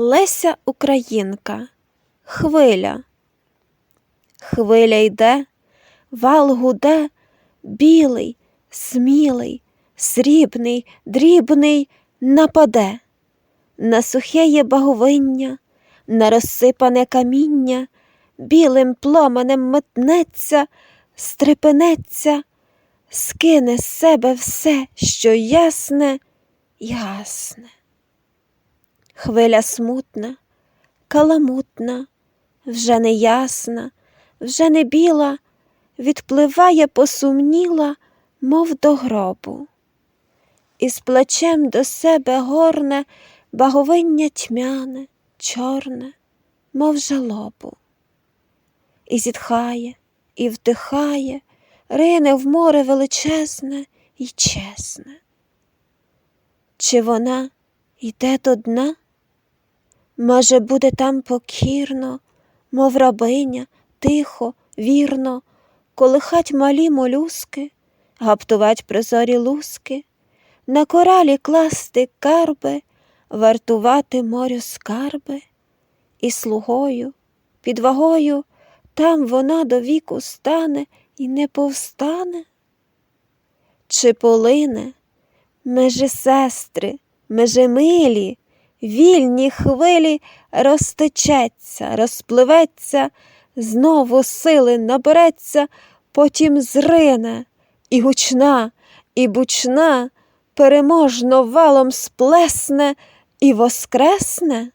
Леся Українка, хвиля. Хвиля йде, вал гуде, білий, смілий, срібний, дрібний нападе, на сухеє баговиння, на розсипане каміння, білим пломенем метнеться, стрепенеться, скине з себе все, що ясне, ясне. Хвиля смутна, каламутна, вже не ясна, вже не біла, відпливає посумніла, мов до гробу. І з плачем до себе горне баговиння тьмяне, чорне, мов жалобу. І зітхає, і вдихає, рине в море величезне і чесне. Чи вона йде до дна? Може, буде там покірно, мов рабиня, тихо, вірно, колихать малі молюски, гаптувать прозорі луски, на коралі класти карби, вартувати морю скарби, і слугою, під вагою там вона до віку стане і не повстане? Чи полине, межи сестри, межи милі, вільні хвилі розтечеться, розпливеться, знову сили набереться, потім зрине, і гучна, і бучна, переможно валом сплесне і воскресне?